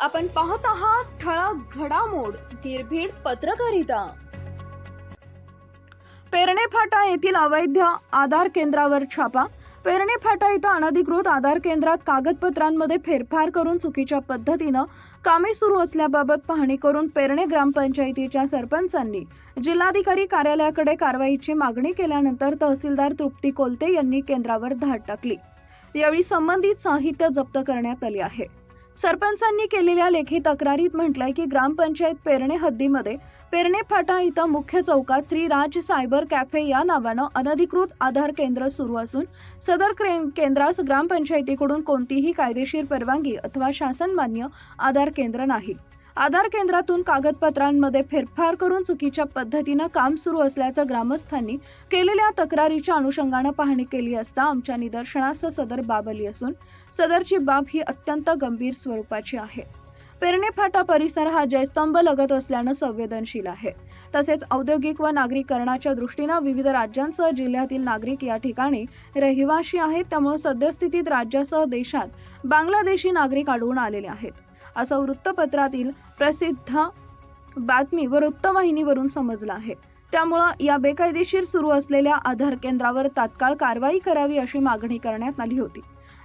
आपण पाहत आहात ठळक घडामोड निर्भीड पत्रकारिता. पेरणे फाटा येथील अवैध आधार केंद्रावर छापा. पेरणे फाटा इथं अनधिकृत आधार केंद्रात कागदपत्रांमध्ये फेरफार करून चुकीच्या पद्धतीनं कामे सुरू असल्याबाबत पाहणी करून पेरणे ग्रामपंचायतीच्या सरपंचांनी जिल्हाधिकारी कार्यालयाकडे कारवाईची मागणी केल्यानंतर तहसीलदार तृप्ती कोलते यांनी केंद्रावर धाड टाकली. यावेळी संबंधित साहित्य जप्त करण्यात आले आहे. सरपंचांनी केलेल्या लेखी तक्रारीत म्हटलंय की ग्रामपंचायत पेरणे हद्दीमध्ये पेरणे फाटा इथं मुख्य चौकात श्री राज सायबर कॅफे या नावानं अनधिकृत आधार केंद्र सुरू असून सदर केंद्रास ग्रामपंचायतीकडून कोणतीही कायदेशीर परवानगी अथवा शासनमान्य आधार केंद्र नाही. आधार केंद्रातून कागदपत्रांमध्ये फेरफार करून चुकीच्या पद्धतीनं काम सुरू असल्याचं ग्रामस्थांनी केलेल्या तक्रारीच्या अनुषंगानं पाहणी केली असता आमच्या निदर्शनास सदर बाब आली असून सदरची बाब ही अत्यंत गंभीर स्वरूपाची आहे. पेरणे फाटा परिसर हा जयस्तंभ लगत असल्यानं संवेदनशील आहे. तसेच औद्योगिक व नागरीकरणाच्या दृष्टीनं विविध राज्यांसह जिल्ह्यातील नागरिक या ठिकाणी रहिवाशी आहेत. त्यामुळे सद्यस्थितीत राज्यासह देशात बांगलादेशी नागरिक आढळून आलेले आहेत. असं वृत्तपत्रातील प्रसिद्ध बातमी व वृत्तवाहिनीवरून समजलं आहे. त्यामुळं या बेकायदेशीर सुरू असलेल्या आधार केंद्रावर तात्काळ कारवाई करावी अशी मागणी करण्यात आली होती.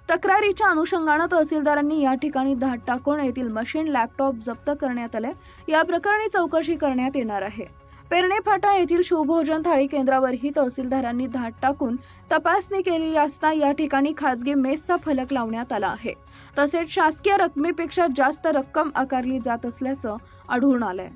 तक्रारीच्या अनुषंगानं तहसीलदारांनी या ठिकाणी धाड टाकून येथील मशीन लॅपटॉप जप्त करण्यात आले या प्रकरणी चौकशी करण्यात येणार आहे. पेरणे फाटा येथील शिवभोजन थाळी केंद्रावरही तहसीलदारांनी धाड टाकून तपासणी केली असता या ठिकाणी खासगी मेसचा फलक लावण्यात आला आहे. तसेच शासकीय रकमेपेक्षा जास्त रक्कम आकारली जात असल्याचं आढळून आलंय.